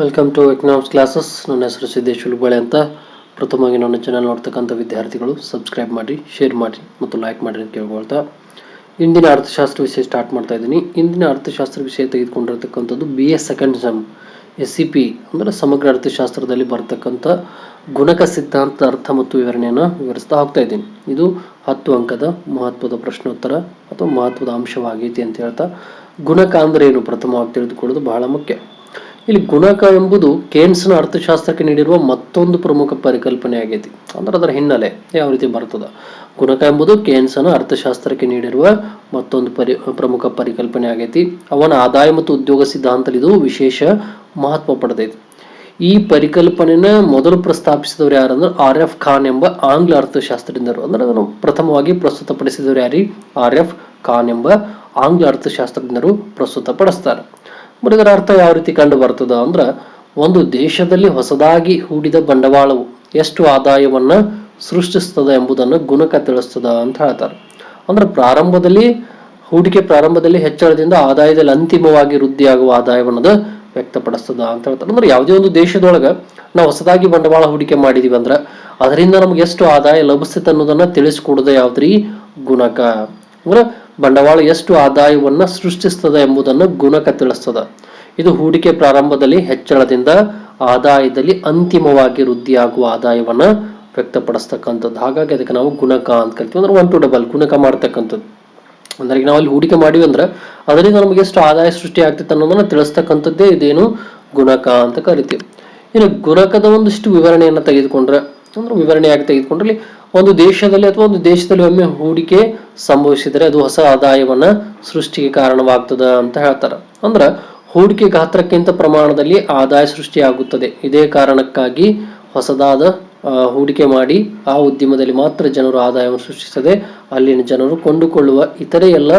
Welcome to economics classes ನನ್ನ ಹೆಸರು ಸಿದ್ದೇಶ್ ಉಳ್ಬಳೆ ಅಂತ. ಪ್ರಥಮವಾಗಿ ನನ್ನ ಚಾನಲ್ ನೋಡ್ತಕ್ಕಂಥ ವಿದ್ಯಾರ್ಥಿಗಳು ಸಬ್ಸ್ಕ್ರೈಬ್ ಮಾಡಿ ಶೇರ್ ಮಾಡಿ ಮತ್ತು ಲೈಕ್ ಮಾಡಿ ಅಂತ ಕೇಳ್ಕೊಳ್ತಾ. ಇಂದಿನ ಅರ್ಥಶಾಸ್ತ್ರ ವಿಷಯ ಸ್ಟಾರ್ಟ್ ಮಾಡ್ತಾ ಇದ್ದೀನಿ. ಇಂದಿನ ಅರ್ಥಶಾಸ್ತ್ರ ವಿಷಯ ತೆಗೆದುಕೊಂಡಿರ್ತಕ್ಕಂಥದ್ದು B S second sem S C P ಅಂದರೆ ಸಮಗ್ರ ಅರ್ಥಶಾಸ್ತ್ರದಲ್ಲಿ ಬರ್ತಕ್ಕಂಥ ಗುಣಕ ಸಿದ್ಧಾಂತದ ಅರ್ಥ ಮತ್ತು ವಿವರಣೆಯನ್ನು ವಿವರಿಸ್ತಾ ಹೋಗ್ತಾ ಇದ್ದೀನಿ. ಇದು ಹತ್ತು ಅಂಕದ ಮಹತ್ವದ ಪ್ರಶ್ನೋತ್ತರ ಅಥವಾ ಮಹತ್ವದ ಅಂಶವಾಗೈತಿ ಅಂತ ಹೇಳ್ತಾ. ಗುಣಕ ಅಂದರೆ ಏನು? ಪ್ರಥಮವಾಗಿ ತಿಳಿದುಕೊಳ್ಳೋದು ಬಹಳ ಮುಖ್ಯ. ಇಲ್ಲಿ ಗುಣಕ ಎಂಬುದು ಕೇನ್ಸ್ನ ಅರ್ಥಶಾಸ್ತ್ರಕ್ಕೆ ನೀಡಿರುವ ಮತ್ತೊಂದು ಪ್ರಮುಖ ಪರಿಕಲ್ಪನೆ ಆಗೈತಿ. ಅಂದ್ರೆ ಅದರ ಹಿನ್ನೆಲೆ ಯಾವ ರೀತಿ ಬರ್ತದ? ಗುಣಕ ಎಂಬುದು ಕೇನ್ಸನ ಅರ್ಥಶಾಸ್ತ್ರಕ್ಕೆ ನೀಡಿರುವ ಮತ್ತೊಂದು ಪರಿ, ಪ್ರಮುಖ ಪರಿಕಲ್ಪನೆ ಆಗೈತಿ. ಅವನ ಆದಾಯ ಮತ್ತು ಉದ್ಯೋಗ ಸಿದ್ಧಾಂತದಲ್ಲಿ ಇದು ವಿಶೇಷ ಮಹತ್ವ ಪಡೆದೈತಿ. ಈ ಪರಿಕಲ್ಪನೆನ ಮೊದಲು ಪ್ರಸ್ತಾಪಿಸಿದವರು ಯಾರಂದ್ರೆ ಆರ್ ಎಫ್ ಖಾನ್ ಎಂಬ ಆಂಗ್ಲ ಅರ್ಥಶಾಸ್ತ್ರಜ್ಞರು ಅಂದ್ರೆ ಅದನ್ನು ಪ್ರಥಮವಾಗಿ ಪ್ರಸ್ತುತಪಡಿಸಿದವರು ಯಾರಿ? ಆರ್ ಎಫ್ ಖಾನ್ ಎಂಬ ಆಂಗ್ಲ ಅರ್ಥಶಾಸ್ತ್ರಜ್ಞರು ಪ್ರಸ್ತುತಪಡಿಸ್ತಾರೆ. ಇದರ ಅರ್ಥ ಯಾವ ರೀತಿ ಕಂಡು ಬರ್ತದ ಅಂದ್ರೆ, ಒಂದು ದೇಶದಲ್ಲಿ ಹೊಸದಾಗಿ ಹೂಡಿದ ಬಂಡವಾಳವು ಎಷ್ಟು ಆದಾಯವನ್ನು ಸೃಷ್ಟಿಸ್ತದ ಎಂಬುದನ್ನು ಗುಣಕ ತಿಳಿಸ್ತದ ಅಂತ ಹೇಳ್ತಾರೆ. ಅಂದ್ರೆ ಪ್ರಾರಂಭದಲ್ಲಿ, ಹೂಡಿಕೆ ಪ್ರಾರಂಭದಲ್ಲಿ ಹೆಚ್ಚಳದಿಂದ ಆದಾಯದಲ್ಲಿ ಅಂತಿಮವಾಗಿ ವೃದ್ಧಿಯಾಗುವ ಆದಾಯವನ್ನದ ವ್ಯಕ್ತಪಡಿಸ್ತದ ಅಂತ ಹೇಳ್ತಾರೆ. ಅಂದ್ರೆ ಯಾವುದೇ ಒಂದು ದೇಶದೊಳಗೆ ನಾವು ಹೊಸದಾಗಿ ಬಂಡವಾಳ ಹೂಡಿಕೆ ಮಾಡಿದೀವಿ ಅಂದ್ರ, ಅದರಿಂದ ನಮ್ಗೆ ಎಷ್ಟು ಆದಾಯ ಲಭಿಸ್ತೈತೆ ಅನ್ನೋದನ್ನ ತಿಳಿಸ್ಕೊಡೋದು ಯಾವ್ದ್ರಿ ಗುಣಕ. ಅಂದ್ರೆ ಬಂಡವಾಳ ಎಷ್ಟು ಆದಾಯವನ್ನು ಸೃಷ್ಟಿಸ್ತದೆ ಎಂಬುದನ್ನು ಗುಣಕ ತಿಳಿಸ್ತದೆ. ಇದು ಹೂಡಿಕೆ ಪ್ರಾರಂಭದಲ್ಲಿ ಹೆಚ್ಚಳದಿಂದ ಆದಾಯದಲ್ಲಿ ಅಂತಿಮವಾಗಿ ವೃದ್ಧಿಯಾಗುವ ಆದಾಯವನ್ನ ವ್ಯಕ್ತಪಡಿಸ್ತಕ್ಕಂಥದ್ದು. ಹಾಗಾಗಿ ಅದಕ್ಕೆ ನಾವು ಗುಣಕ ಅಂತ ಕರಿತೀವಿ. ಅಂದ್ರೆ ಒನ್ ಟು ಡಬಲ್ ಗುಣಕ ಮಾಡ್ತಕ್ಕಂಥದ್ದು. ಅಂದ್ರೆ ಈಗ ನಾವು ಅಲ್ಲಿ ಹೂಡಿಕೆ ಮಾಡಿವಿ ಅಂದ್ರೆ ಅದರಿಂದ ನಮಗೆ ಎಷ್ಟು ಆದಾಯ ಸೃಷ್ಟಿ ಆಗ್ತಿತ್ತು ಅನ್ನೋದನ್ನ ತಿಳಿಸ್ತಕ್ಕಂಥದ್ದೇ ಇದೇನು ಗುಣಕ ಅಂತ ಕರಿತೀವಿ. ಇನ್ನು ಗುಣಕದ ಒಂದಿಷ್ಟು ವಿವರಣೆಯನ್ನು ತೆಗೆದುಕೊಂಡ್ರೆ ಅಂದ್ರೆ ವಿವರಣೆಯಾಗಿ ತೆಗೆದುಕೊಂಡ್ರಲ್ಲಿ ಒಂದು ದೇಶದಲ್ಲಿ ಅಥವಾ ಒಂದು ದೇಶದಲ್ಲಿ ಒಮ್ಮೆ ಹೂಡಿಕೆ ಸಂಭವಿಸಿದರೆ ಅದು ಹೊಸ ಆದಾಯವನ್ನ ಸೃಷ್ಟಿಗೆ ಕಾರಣವಾಗ್ತದ ಅಂತ ಹೇಳ್ತಾರೆ. ಅಂದ್ರ ಹೂಡಿಕೆ ಗಾತ್ರಕ್ಕಿಂತ ಪ್ರಮಾಣದಲ್ಲಿ ಆದಾಯ ಸೃಷ್ಟಿಯಾಗುತ್ತದೆ. ಇದೇ ಕಾರಣಕ್ಕಾಗಿ ಹೊಸದಾದ ಹೂಡಿಕೆ ಮಾಡಿ ಆ ಉದ್ಯಮದಲ್ಲಿ ಮಾತ್ರ ಜನರು ಆದಾಯವನ್ನು ಸೃಷ್ಟಿಸದೆ ಅಲ್ಲಿನ ಜನರು ಕೊಂಡುಕೊಳ್ಳುವ ಇತರೆ ಎಲ್ಲ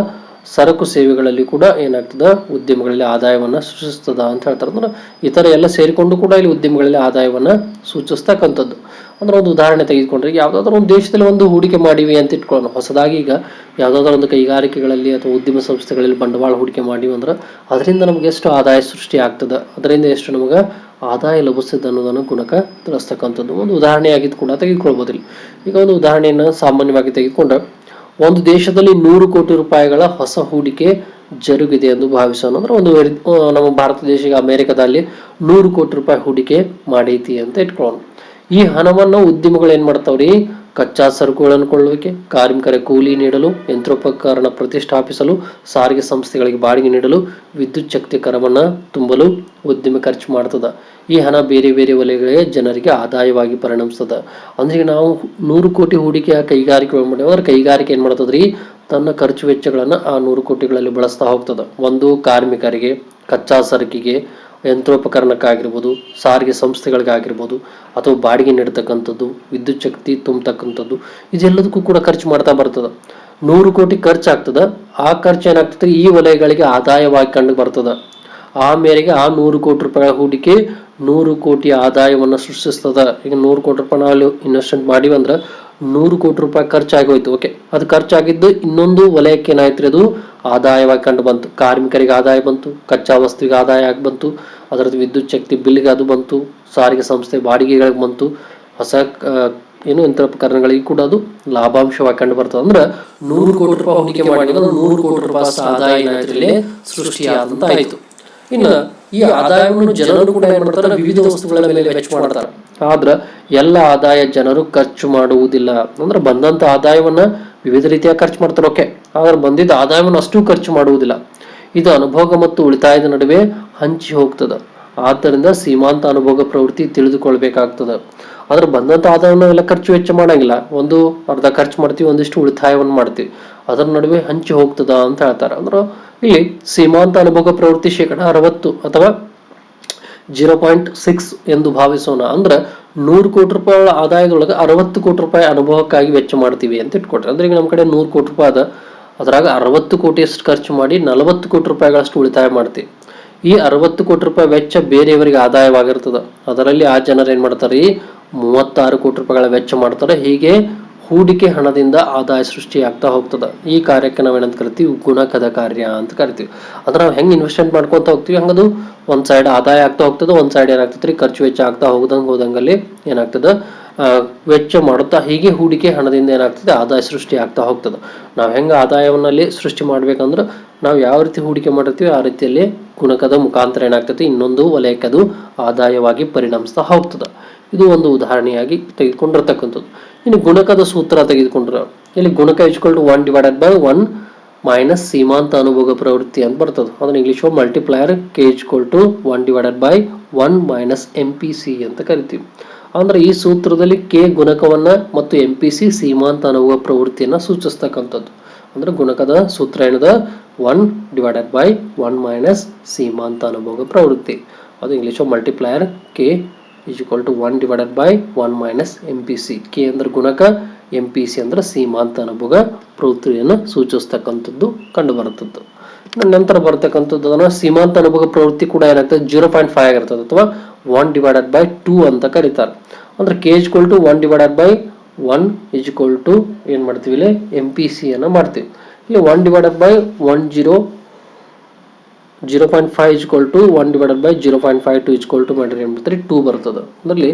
ಸರಕು ಸೇವೆಗಳಲ್ಲಿ ಕೂಡ ಏನಾಗ್ತದ? ಉದ್ಯಮಗಳಲ್ಲಿ ಆದಾಯವನ್ನ ಸೃಷ್ಟಿಸ್ತದ ಅಂತ ಹೇಳ್ತಾರೆ. ಅಂದ್ರೆ ಇತರ ಎಲ್ಲ ಸೇರಿಕೊಂಡು ಕೂಡ ಇಲ್ಲಿ ಉದ್ಯಮಗಳಲ್ಲಿ ಆದಾಯವನ್ನ ಸೂಚಿಸ್ತಕ್ಕಂಥದ್ದು. ಅಂದ್ರೆ ಒಂದು ಉದಾಹರಣೆ ತೆಗೆದುಕೊಂಡ್ರೆ ಯಾವುದಾದ್ರೂ ಒಂದು ದೇಶದಲ್ಲಿ ಒಂದು ಹೂಡಿಕೆ ಮಾಡಿವಿ ಅಂತ ಇಟ್ಕೊಳ್ಳೋಣ. ಹೊಸದಾಗಿ ಈಗ ಯಾವ್ದಾದ್ರು ಒಂದು ಕೈಗಾರಿಕೆಗಳಲ್ಲಿ ಅಥವಾ ಉದ್ಯಮ ಸಂಸ್ಥೆಗಳಲ್ಲಿ ಬಂಡವಾಳ ಹೂಡಿಕೆ ಮಾಡಿವಿ ಅಂದ್ರೆ ಅದರಿಂದ ನಮ್ಗೆ ಎಷ್ಟು ಆದಾಯ ಸೃಷ್ಟಿ ಆಗ್ತದ? ಅದರಿಂದ ಎಷ್ಟು ನಮಗೆ ಆದಾಯ ಲಭಿಸ್ತದೆ ಅನ್ನೋದನ್ನು ಗುಣಕ ತಿಳಿಸ್ತಕ್ಕಂಥದ್ದು. ಒಂದು ಉದಾಹರಣೆಯಾಗಿದ್ದು ಕೂಡ ತೆಗೆದುಕೊಳ್ಬೋದು ಇಲ್ಲಿ ಈಗ ಒಂದು ಉದಾಹರಣೆಯನ್ನು ಸಾಮಾನ್ಯವಾಗಿ ತೆಗೆದುಕೊಂಡ್ರೆ ಒಂದು ದೇಶದಲ್ಲಿ ನೂರು ಕೋಟಿ ರೂಪಾಯಿಗಳ ಹೊಸ ಹೂಡಿಕೆ ಜರುಗಿದೆ ಎಂದು ಭಾವಿಸೋಣ. ಅಂದ್ರೆ ಒಂದು ನಮ್ಮ ಭಾರತ ದೇಶ ಅಮೆರಿಕದಲ್ಲಿ ನೂರು ಕೋಟಿ ರೂಪಾಯಿ ಹೂಡಿಕೆ ಮಾಡೈತಿ ಅಂತ ಇಟ್ಕೊಳ್ಳೋಣ. ಈ ಹಣವನ್ನು ಉದ್ಯಮಗಳು ಏನ್ ಮಾಡ್ತಾವ್ರಿ? ಕಚ್ಚಾ ಸರಕುಗಳನ್ನು ಕೊಳ್ಳುವಿಕೆ ಕಾರ್ಮಿಕರ ಕೂಲಿ ನೀಡಲು, ಯಂತ್ರೋಪಕರಣ ಪ್ರತಿಷ್ಠಾಪಿಸಲು, ಸಾರಿಗೆ ಸಂಸ್ಥೆಗಳಿಗೆ ಬಾಡಿಗೆ ನೀಡಲು, ವಿದ್ಯುತ್ ಶಕ್ತಿ ಕರವನ್ನ ತುಂಬಲು ಉದ್ಯಮ ಖರ್ಚು ಮಾಡ್ತದ. ಈ ಹಣ ಬೇರೆ ಬೇರೆ ವಲಯಗಳಿಗೆ ಜನರಿಗೆ ಆದಾಯವಾಗಿ ಪರಿಣಮಿಸ್ತದ. ಅಂದ್ರೆ ನಾವು ನೂರು ಕೋಟಿ ಹೂಡಿಕೆ ಕೈಗಾರಿಕೆ ಅಂದ್ರೆ ಕೈಗಾರಿಕೆ ಏನ್ ಮಾಡ್ತದ್ರಿ? ತನ್ನ ಖರ್ಚು ವೆಚ್ಚಗಳನ್ನು ಆ ನೂರು ಕೋಟಿಗಳಲ್ಲಿ ಬಳಸ್ತಾ ಹೋಗ್ತದೆ. ಒಂದು ಕಾರ್ಮಿಕರಿಗೆ, ಕಚ್ಚಾ ಸರಕಿಗೆ, ಯಂತ್ರೋಪಕರಣಕ್ಕಾಗಿರ್ಬೋದು, ಸಾರಿಗೆ ಸಂಸ್ಥೆಗಳಿಗಾಗಿರ್ಬೋದು, ಅಥವಾ ಬಾಡಿಗೆ ನೀಡತಕ್ಕಂಥದ್ದು, ವಿದ್ಯುತ್ ಶಕ್ತಿ ತುಂಬತಕ್ಕಂಥದ್ದು, ಇದೆಲ್ಲದಕ್ಕೂ ಕೂಡ ಖರ್ಚು ಮಾಡ್ತಾ ಬರ್ತದ. ನೂರು ಕೋಟಿ ಖರ್ಚು ಆಗ್ತದ ಆ ಖರ್ಚು ಏನಾಗ್ತದೆ? ಈ ವಲಯಗಳಿಗೆ ಆದಾಯವಾಗಿ ಕಂಡು ಬರ್ತದ. ಆ ಮೇರೆಗೆ ಆ ನೂರು ಕೋಟಿ ರೂಪಾಯಿ ಹೂಡಿಕೆ ನೂರು ಕೋಟಿ ಆದಾಯವನ್ನು ಸೃಷ್ಟಿಸ್ತದೆ. ಈಗ ನೂರು ಕೋಟಿ ರೂಪಾಯಿ ನಾವು ಇನ್ವೆಸ್ಟ್ಮೆಂಟ್ ಮಾಡಿವಿ ಅಂದ್ರೆ ನೂರು ಕೋಟಿ ರೂಪಾಯಿ ಖರ್ಚಾಗೋಯ್ತು. ಓಕೆ ಅದು ಖರ್ಚಾಗಿದ್ದು ಇನ್ನೊಂದು ವಲಯಕ್ಕೆ ಏನಾಯ್ತು ಅದು? ಆದಾಯವಾಗಿ ಕಂಡು ಬಂತು. ಕಾರ್ಮಿಕರಿಗೆ ಆದಾಯ ಬಂತು, ಕಚ್ಚಾ ವಸ್ತುವಿಗೆ ಆದಾಯ ಆಗಿ ಬಂತು, ಅದರದ್ದು ವಿದ್ಯುತ್ ಶಕ್ತಿ ಬಿಲ್ಗೆ ಅದು ಬಂತು, ಸಾರಿಗೆ ಸಂಸ್ಥೆ ಬಾಡಿಗೆಗಳಿಗೆ ಬಂತು, ಹೊಸ ಏನು ಯಂತ್ರೋಪಕರಣಗಳಿಗೆ ಕೂಡ ಅದು ಲಾಭಾಂಶವಾಗಿ ಕಂಡು ಬರ್ತದೆ. ಅಂದ್ರೆ ನೂರು ಕೋಟಿ ರೂಪಾಯಿ ಹೂಡಿಕೆ ಮಾಡಿದ್ರೆ ನೂರು ಕೋಟಿ ರೂಪಾಯಿ ಆದಾಯ ಸೃಷ್ಟಿಯಾದಂತ ಆಯಿತು ಇನ್ನು ಈ ಆದಾಯವನ್ನು ಜನರು ಕೂಡ ಏನ್ ಮಾಡ್ತಾರೆ? ವಿವಿಧ ವಸ್ತುಗಳ ಮೇಲೆ ವೆಚ್ಚ ಮಾಡ್ತಾರೆ. ಆದ್ರ ಎಲ್ಲ ಆದಾಯ ಜನರು ಖರ್ಚು ಮಾಡುವುದಿಲ್ಲ. ಅಂದ್ರೆ ಬಂದಂತ ಆದಾಯವನ್ನ ವಿವಿಧ ರೀತಿಯ ಖರ್ಚು ಮಾಡ್ತಾರೆ. ಓಕೆ. ಆದ್ರೆ ಬಂದಿದ್ದ ಆದಾಯವನ್ನು ಅಷ್ಟು ಖರ್ಚು ಮಾಡುವುದಿಲ್ಲ. ಇದು ಅನುಭೋಗ ಮತ್ತು ಉಳಿತಾಯದ ನಡುವೆ ಹಂಚಿ ಹೋಗ್ತದ. ಆದ್ದರಿಂದ ಸೀಮಾಂತ ಅನುಭೋಗ ಪ್ರವೃತ್ತಿ ತಿಳಿದುಕೊಳ್ಬೇಕಾಗ್ತದ. ಆದ್ರೆ ಬಂದಂತ ಆದಾಯವನ್ನು ಎಲ್ಲ ಖರ್ಚು ವೆಚ್ಚ ಮಾಡಂಗಿಲ್ಲ. ಒಂದು ಅರ್ಧ ಖರ್ಚು ಮಾಡ್ತೀವಿ, ಒಂದಿಷ್ಟು ಉಳಿತಾಯವನ್ನು ಮಾಡ್ತೀವಿ. ಅದರ ನಡುವೆ ಹಂಚಿ ಹೋಗ್ತದ ಅಂತ ಹೇಳ್ತಾರೆ. ಅಂದ್ರೆ ಇಲ್ಲಿ ಸೀಮಾಂತ ಅನುಭೋಗ ಪ್ರವೃತ್ತಿ ಶೇಕಡ ಅರವತ್ತು ಅಥವಾ ಜೀರೋ ಪಾಯಿಂಟ್ ಸಿಕ್ಸ್ ಎಂದು ಭಾವಿಸೋಣ. ಅಂದ್ರೆ ನೂರು ಕೋಟಿ ರೂಪಾಯಿ ಆದಾಯದೊಳಗೆ ಅರವತ್ತು ಕೋಟಿ ರೂಪಾಯಿ ಅನುಭವಕ್ಕಾಗಿ ವೆಚ್ಚ ಮಾಡ್ತೀವಿ ಅಂತ ಇಟ್ಕೊಟ್ರೆ. ಅಂದ್ರೆ ಈಗ ನಮ್ಮ ಕಡೆ ನೂರು ಕೋಟಿ ರೂಪಾಯಿ ಅದ. ಅದ್ರಾಗ ಅರವತ್ತು ಕೋಟಿಯಷ್ಟು ಖರ್ಚು ಮಾಡಿ ನಲವತ್ತು ಕೋಟಿ ರೂಪಾಯಿಗಳಷ್ಟು ಉಳಿತಾಯ ಮಾಡ್ತೀವಿ. ಈ ಅರವತ್ತು ಕೋಟಿ ರೂಪಾಯಿ ವೆಚ್ಚ ಬೇರೆಯವರಿಗೆ ಆದಾಯವಾಗಿರ್ತದ. ಅದರಲ್ಲಿ ಆ ಜನರು ಏನ್ ಮಾಡ್ತಾರೆ ಮೂವತ್ತಾರು ಕೋಟಿ ರೂಪಾಯಿಗಳ ವೆಚ್ಚ ಮಾಡ್ತಾರೆ. ಹೀಗೆ ಹೂಡಿಕೆ ಹಣದಿಂದ ಆದಾಯ ಸೃಷ್ಟಿಯಾಗ್ತಾ ಹೋಗ್ತದೆ. ಈ ಕಾರ್ಯಕ್ಕೆ ನಾವೇನಂತ ಕರಿತೀವಿ? ಗುಣಕದ ಕಾರ್ಯ ಅಂತ ಕರಿತೀವಿ. ಅಂದ್ರೆ ನಾವು ಹೆಂಗೆ ಇನ್ವೆಸ್ಟ್ಮೆಂಟ್ ಮಾಡ್ಕೊಂತ ಹೋಗ್ತೀವಿ? ಹಂಗದು ಒಂದ್ ಸೈಡ್ ಆದಾಯ ಆಗ್ತಾ ಹೋಗ್ತದೆ, ಒಂದ್ ಸೈಡ್ ಏನಾಗ್ತದೆ ಖರ್ಚು ವೆಚ್ಚ ಆಗ್ತಾ ಹೋದಂಗೆ ಹೋದಂಗಲ್ಲಿ ಏನಾಗ್ತದೆ? ವೆಚ್ಚ ಮಾಡುತ್ತಾ ಹೀಗೆ ಹೂಡಿಕೆ ಹಣದಿಂದ ಏನಾಗ್ತದೆ ಆದಾಯ ಸೃಷ್ಟಿ ಆಗ್ತಾ ಹೋಗ್ತದೆ. ನಾವು ಹೆಂಗೆ ಆದಾಯವನ್ನಲ್ಲಿ ಸೃಷ್ಟಿ ಮಾಡ್ಬೇಕಂದ್ರೆ ನಾವು ಯಾವ ರೀತಿ ಹೂಡಿಕೆ ಮಾಡಿರ್ತೀವಿ, ಆ ರೀತಿಯಲ್ಲಿ ಗುಣಕದ ಮುಖಾಂತರ ಏನಾಗ್ತದೆ ಇನ್ನೊಂದು ವಲಯಕ್ಕೆ ಅದು ಆದಾಯವಾಗಿ ಪರಿಣಮಿಸ್ತಾ ಹೋಗ್ತದೆ. ಇದು ಒಂದು ಉದಾಹರಣೆಯಾಗಿ ತೆಗೆದುಕೊಂಡಿರ್ತಕ್ಕಂಥದ್ದು. ಇನ್ನು ಗುಣಕದ ಸೂತ್ರ ತೆಗೆದುಕೊಂಡ್ರೆ, ಇಲ್ಲಿ ಗುಣಕ ಇಚ್ಕೊಂಡು one divided by one minus ಸೀಮಾಂತ ಅನುಭೋಗ ಪ್ರವೃತ್ತಿ ಅಂತ ಬರ್ತದೆ. ಅದನ್ನ English multiplier K equal to one divided by one minus M P C ಅಂತ ಕರಿತೀವಿ. ಅಂದ್ರೆ ಈ ಸೂತ್ರದಲ್ಲಿ ಕೆ ಗುಣಕವನ್ನ ಮತ್ತು ಎಂ ಪಿ ಸಿ ಸೀಮಾಂತ ಅನುಭವ ಪ್ರವೃತ್ತಿಯನ್ನ ಸೂಚಿಸ್ತಕ್ಕಂಥದ್ದು. ಅಂದ್ರೆ ಗುಣಕದ ಸೂತ್ರ ಏನದ? One divided by one minus ಸೀಮಾಂತ ಅನುಭೋಗ ಪ್ರವೃತ್ತಿ. ಅದು English multiplier K is equal to one divided by one minus M P C K ಅಂದ್ರೆ ಗುಣಕ ಎಂ ಪಿ ಸಿ ಅಂದ್ರೆ ಸೀಮಾಂತ ಅನುಭೋಗ ಪ್ರವೃತ್ತಿಯನ್ನು ಸೂಚಿಸ್ತಕ್ಕಂಥದ್ದು ಕಂಡುಬರುತ್ತದ್ದು. ನಂತರ ಬರ್ತಕ್ಕಂಥದ್ದು ಅದನ್ನು ಸೀಮಾಂತ ಅನುಭೋಗ ಪ್ರವೃತ್ತಿ ಕೂಡ ಏನಾಗ್ತದೆ? ಜೀರೋ ಪಾಯಿಂಟ್ ಫೈವ್ ಅಥವಾ ಒನ್ ಡಿವೈಡೆಡ್ ಬೈ ಟೂ ಅಂತ ಕರೀತಾರೆ. ಅಂದ್ರೆ K equal to one divided by one equal to ಏನು ಮಾಡ್ತೀವಿ ಇಲ್ಲಿ? ಎಂ ಪಿ ಸಿಯನ್ನು ಮಾಡ್ತೀವಿ. ಇಲ್ಲಿ one divided by one zero zero point five equal to one divided by zero point five two equal to ಮಾಡಿರಿ ಏನು ಬರ್ತಾರೆ ಟೂ ಬರ್ತದೆ. ಅದರಲ್ಲಿ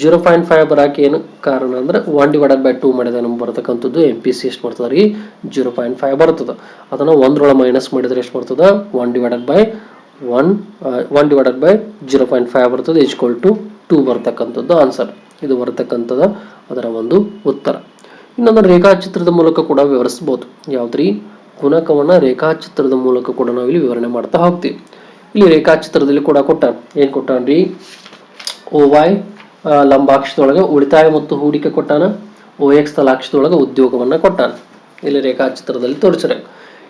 ಜೀರೋ ಪಾಯಿಂಟ್ ಫೈವ್ ಬರೋಕೆ ಏನು ಕಾರಣ ಅಂದ್ರೆ ಒನ್ ಡಿವೈಡೆಡ್ ಬೈ ಟೂ ಮಾಡಿದ ನಮ್ಗೆ ಬರ್ತಕ್ಕಂಥದ್ದು ಎಂ ಪಿ ಸಿ ಎಷ್ಟು ಬರ್ತದೆ ರೀ? ಜೀರೋ ಪಾಯಿಂಟ್ ಫೈವ್ ಬರ್ತದೆ. ಅದನ್ನು ಒಂದರೊಳಗೆ ಮೈನಸ್ ಮಾಡಿದರೆ ಎಷ್ಟು ಬರ್ತದೆ? One divided by one one divided by zero point five ಬರ್ತದೆ ಇಜ್ಕೊಲ್ ಟು ಟೂ ಬರ್ತಕ್ಕಂಥದ್ದು ಆನ್ಸರ್ ಇದು ಬರ್ತಕ್ಕಂಥದ್ದು ಅದರ ಒಂದು ಉತ್ತರ. ಇನ್ನೊಂದು ರೇಖಾಚಿತ್ರದ ಮೂಲಕ ಕೂಡ ವಿವರಿಸ್ಬೋದು. ಯಾವ್ದ್ರಿ? ಗುಣಕವನ್ನ ರೇಖಾಚಿತ್ರದ ಮೂಲಕ ಕೂಡ ನಾವು ಇಲ್ಲಿ ವಿವರಣೆ ಮಾಡ್ತಾ ಹೋಗ್ತೀವಿ. ಇಲ್ಲಿ ರೇಖಾಚಿತ್ರದಲ್ಲಿ ಕೂಡ ಕೊಟ್ಟ, ಏನ್ ಓ ವೈ ಲಂಬಾಕ್ಷದೊಳಗೆ ಉಳಿತಾಯ ಮತ್ತು ಹೂಡಿಕೆ ಕೊಟ್ಟಾನ. ಓ ಎಕ್ಸ್ ತಲಾಕ್ಷದೊಳಗೆ ಉದ್ಯೋಗವನ್ನ ಕೊಟ್ಟಾನ. ಇಲ್ಲಿ ರೇಖಾಚಿತ್ರದಲ್ಲಿ ತೋರಿಸ್ರೆ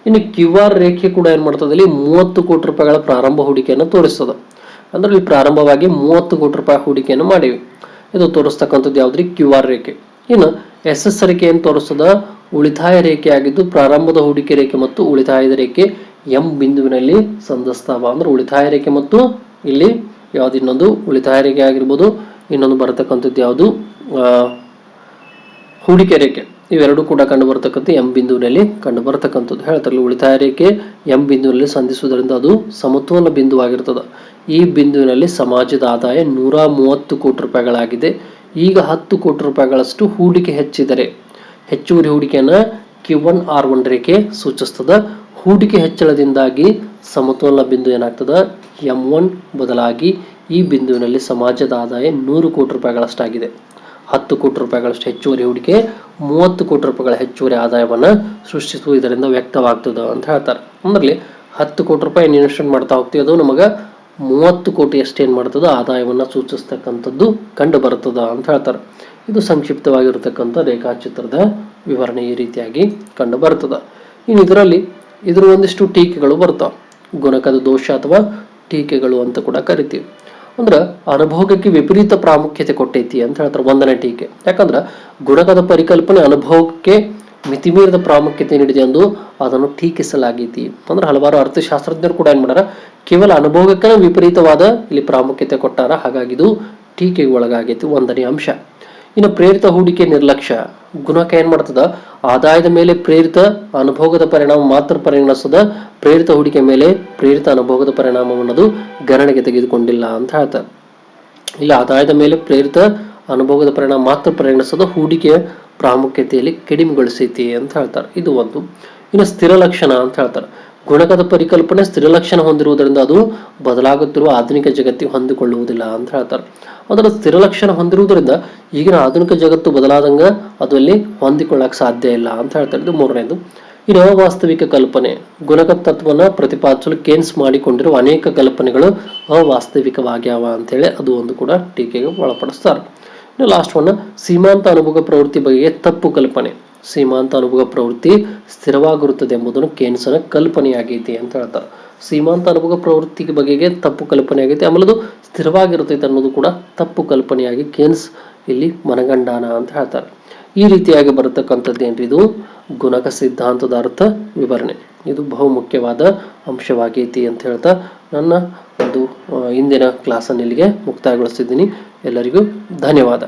ಇನ್ನು ಕ್ಯೂ ಆರ್ ರೇಖೆ ಕೂಡ ಏನ್ ಮಾಡ್ತದೆ? ಇಲ್ಲಿ ಮೂವತ್ತು ಕೋಟಿ ರೂಪಾಯಿಗಳ ಪ್ರಾರಂಭ ಹೂಡಿಕೆಯನ್ನು ತೋರಿಸ್ತದ. ಅಂದ್ರೆ ಇಲ್ಲಿ ಪ್ರಾರಂಭವಾಗಿ ಮೂವತ್ತು ಕೋಟಿ ರೂಪಾಯಿ ಹೂಡಿಕೆಯನ್ನು ಮಾಡಿವಿ. ಇದು ತೋರಿಸ್ತಕ್ಕಂಥದ್ದು ಯಾವ್ದ್ರಿ? ಕ್ಯೂ ಆರ್ ರೇಖೆ. ಇನ್ನು ಎಸ್ ಎಸ್ ಏನ್ ತೋರಿಸ್ತದ? ಉಳಿತಾಯ ರೇಖೆ ಆಗಿದ್ದು ಪ್ರಾರಂಭದ ಹೂಡಿಕೆ ರೇಖೆ ಮತ್ತು ಉಳಿತಾಯದ ರೇಖೆ ಎಂ ಬಿಂದುವಿನಲ್ಲಿ ಸಂಧಿಸ್ತಾವ ಅಂದ್ರೆ ಉಳಿತಾಯ ರೇಖೆ ಮತ್ತು ಇಲ್ಲಿ ಯಾವ್ದು ಇನ್ನೊಂದು ಉಳಿತಾಯ ರೇಖೆ ಆಗಿರ್ಬೋದು, ಇನ್ನೊಂದು ಬರತಕ್ಕಂಥದ್ದು ಯಾವುದು? ಹೂಡಿಕೆ ರೇಖೆ. ಇವೆರಡು ಕೂಡ ಕಂಡು ಬರತಕ್ಕಂಥ ಎಂ ಬಿಂದುವಿನಲ್ಲಿ ಕಂಡು ಬರತಕ್ಕಂಥದ್ದು. ಹೇಳ್ತಾರಲ್ಲ, ಉಳಿತಾಯ ರೇಖೆ ಎಂ ಬಿಂದುವಿನಲ್ಲಿ ಸಂಧಿಸುವುದರಿಂದ ಅದು ಸಮತೋಲ ಬಿಂದುವಾಗಿರ್ತದೆ. ಈ ಬಿಂದುವಿನಲ್ಲಿ ಸಮಾಜದ ಆದಾಯ ನೂರ ಮೂವತ್ತು ಕೋಟಿ ರೂಪಾಯಿಗಳಾಗಿದೆ. ಈಗ ಹತ್ತು ಕೋಟಿ ರೂಪಾಯಿಗಳಷ್ಟು ಹೂಡಿಕೆ ಹೆಚ್ಚಿದರೆ ಹೆಚ್ಚುವರಿ ಹೂಡಿಕೆಯನ್ನು ಕ್ಯೂ ಒನ್ ಆರ್ ಒನ್ ರೇಖೆ ಸೂಚಿಸ್ತದ. ಹೂಡಿಕೆ ಹೆಚ್ಚಳದಿಂದಾಗಿ ಸಮತೋಲನ ಬಿಂದು ಏನಾಗ್ತದ? ಎಂ ಒನ್ ಬದಲಾಗಿ ಈ ಬಿಂದುವಿನಲ್ಲಿ ಸಮಾಜದ ಆದಾಯ ನೂರು ಕೋಟಿ ರೂಪಾಯಿಗಳಷ್ಟಾಗಿದೆ. ಹತ್ತು ಕೋಟಿ ರೂಪಾಯಿಗಳಷ್ಟು ಹೆಚ್ಚುವರಿ ಹೂಡಿಕೆ, ಮೂವತ್ತು ಕೋಟಿ ರೂಪಾಯಿಗಳ ಹೆಚ್ಚುವರಿ ಆದಾಯವನ್ನು ಸೃಷ್ಟಿಸುವ ಇದರಿಂದ ವ್ಯಕ್ತವಾಗ್ತದೆ ಅಂತ ಹೇಳ್ತಾರೆ. ಅಂದ್ರಲ್ಲಿ ಹತ್ತು ಕೋಟಿ ರೂಪಾಯಿ ಇನ್ವೆಸ್ಟ್ಮೆಂಟ್ ಮಾಡ್ತಾ ಹೋಗ್ತೀವಿ ಅದು ನಮಗೆ ಮೂವತ್ತು ಕೋಟಿ ಅಷ್ಟೇನು ಮಾಡ್ತದ, ಆದಾಯವನ್ನು ಸೂಚಿಸ್ತಕ್ಕಂಥದ್ದು ಕಂಡು ಬರ್ತದ ಅಂತ ಹೇಳ್ತಾರೆ. ಇದು ಸಂಕ್ಷಿಪ್ತವಾಗಿರತಕ್ಕಂಥ ರೇಖಾಚಿತ್ರದ ವಿವರಣೆ ಈ ರೀತಿಯಾಗಿ ಕಂಡು ಬರ್ತದೆ. ಇನ್ನು ಇದರಲ್ಲಿ ಇದರ ಒಂದಿಷ್ಟು ಟೀಕೆಗಳು ಬರ್ತಾವೆ. ಗುಣಕದ ದೋಷ ಅಥವಾ ಟೀಕೆಗಳು ಅಂತ ಕೂಡ ಕರಿತೀವಿ. ಅಂದ್ರೆ ಅನುಭೋಗಕ್ಕೆ ವಿಪರೀತ ಪ್ರಾಮುಖ್ಯತೆ ಕೊಟ್ಟೈತಿ ಅಂತ ಹೇಳ್ತಾರೆ ಒಂದನೇ ಟೀಕೆ. ಯಾಕಂದ್ರೆ ಗುಣಕದ ಪರಿಕಲ್ಪನೆ ಅನುಭವಕ್ಕೆ ಮಿತಿಮೀರಿದ ಪ್ರಾಮುಖ್ಯತೆ ನೀಡಿದೆ ಎಂದು ಅದನ್ನು ಟೀಕಿಸಲಾಗೈತಿ. ಅಂದ್ರೆ ಹಲವಾರು ಅರ್ಥಶಾಸ್ತ್ರಜ್ಞರು ಕೂಡ ಏನ್ ಮಾಡ್ಯಾರ, ಕೇವಲ ಅನುಭವಕ್ಕೆ ವಿಪರೀತವಾದ ಇಲ್ಲಿ ಪ್ರಾಮುಖ್ಯತೆ ಕೊಟ್ಟಾರ. ಹಾಗಾಗಿ ಇದು ಟೀಕೆಗೆ ಒಳಗಾಗೈತಿ ಒಂದನೇ ಅಂಶ. ಇನ್ನು ಪ್ರೇರಿತ ಹೂಡಿಕೆ ನಿರ್ಲಕ್ಷ್ಯ. ಗುಣಕ ಏನ್ ಮಾಡ್ತದ? ಆದಾಯದ ಮೇಲೆ ಪ್ರೇರಿತ, ಅನುಭೋಗದ ಪರಿಣಾಮ ಮಾತ್ರ ಪರಿಗಣಿಸದ ಪ್ರೇರಿತ ಹೂಡಿಕೆ ಮೇಲೆ ಪ್ರೇರಿತ, ಅನುಭೋಗದ ಪರಿಣಾಮವನ್ನದು ಗಣನೆಗೆ ತೆಗೆದುಕೊಂಡಿಲ್ಲ ಅಂತ ಹೇಳ್ತಾರೆ. ಇಲ್ಲ, ಆದಾಯದ ಮೇಲೆ ಪ್ರೇರಿತ, ಅನುಭೋಗದ ಪರಿಣಾಮ ಮಾತ್ರ ಪರಿಗಣಿಸದ ಹೂಡಿಕೆಯ ಪ್ರಾಮುಖ್ಯತೆಯಲ್ಲಿ ಕಡಿಮೆಗೊಳಿಸೈತಿ ಅಂತ ಹೇಳ್ತಾರೆ. ಇದು ಒಂದು. ಇನ್ನು ಸ್ಥಿರ ಲಕ್ಷಣ ಅಂತ ಹೇಳ್ತಾರೆ. ಗುಣಕದ ಪರಿಕಲ್ಪನೆ ಸ್ಥಿರ ಲಕ್ಷಣ ಹೊಂದಿರುವುದರಿಂದ ಅದು ಬದಲಾಗುತ್ತಿರುವ ಆಧುನಿಕ ಜಗತ್ತಿಗೆ ಹೊಂದಿಕೊಳ್ಳುವುದಿಲ್ಲ ಅಂತ ಹೇಳ್ತಾರೆ. ಅದರ ಸ್ಥಿರ ಲಕ್ಷಣ ಹೊಂದಿರುವುದರಿಂದ ಈಗಿನ ಆಧುನಿಕ ಜಗತ್ತು ಬದಲಾದಂಗ ಅದು ಅಲ್ಲಿ ಸಾಧ್ಯ ಇಲ್ಲ ಅಂತ ಹೇಳ್ತಾ ಇದ್ದು ಮೂರನೇದು. ಇನ್ನು ಅವಾಸ್ತವಿಕ ಕಲ್ಪನೆ ಗುಣಕ ತತ್ವನ ಪ್ರತಿಪಾದಿಸಲು ಕೇನ್ಸ್ ಮಾಡಿಕೊಂಡಿರುವ ಅನೇಕ ಕಲ್ಪನೆಗಳು ಅವಾಸ್ತವಿಕವಾಗ್ಯಾವ ಅಂತೇಳಿ ಅದು ಒಂದು ಕೂಡ ಟೀಕೆಗೆ ಒಳಪಡಿಸ್ತಾರೆ. ಇನ್ನು ಲಾಸ್ಟ್ ಒನ್ ಸೀಮಾಂತ ಅನುಭವ ಪ್ರವೃತ್ತಿ ಬಗ್ಗೆ ತಪ್ಪು ಕಲ್ಪನೆ. ಸೀಮಾಂತ ಅನುಭವ ಪ್ರವೃತ್ತಿ ಸ್ಥಿರವಾಗಿರುತ್ತದೆ ಎಂಬುದನ್ನು ಕೇನ್ಸನ ಕಲ್ಪನೆಯಾಗೈತಿ ಅಂತ ಹೇಳ್ತಾರೆ. ಸೀಮಾಂತ ಅನುಭವ ಪ್ರವೃತ್ತಿ ಬಗೆಗೆ ತಪ್ಪು ಕಲ್ಪನೆ ಆಗೈತೆ. ಆಮೇಲೆ ಅದು ಸ್ಥಿರವಾಗಿರ್ತೈತೆ ಅನ್ನೋದು ಕೂಡ ತಪ್ಪು ಕಲ್ಪನೆಯಾಗಿ ಕೇನ್ಸ್ ಇಲ್ಲಿ ಮನಗಂಡಾನ ಅಂತ ಹೇಳ್ತಾರೆ. ಈ ರೀತಿಯಾಗಿ ಬರತಕ್ಕಂಥದ್ದು ಏನ್ರಿ ಇದು? ಗುಣಕ ಸಿದ್ಧಾಂತದ ಅರ್ಥ ವಿವರಣೆ. ಇದು ಬಹುಮುಖ್ಯವಾದ ಅಂಶವಾಗೈತಿ ಅಂತ ಹೇಳ್ತಾ ನನ್ನ ಒಂದು ಇಂದಿನ ಕ್ಲಾಸನ್ನು ಇಲ್ಲಿಗೆ ಮುಕ್ತಾಯಗೊಳಿಸಿದ್ದೀನಿ ಎಲ್ಲರಿಗೂ ಧನ್ಯವಾದ.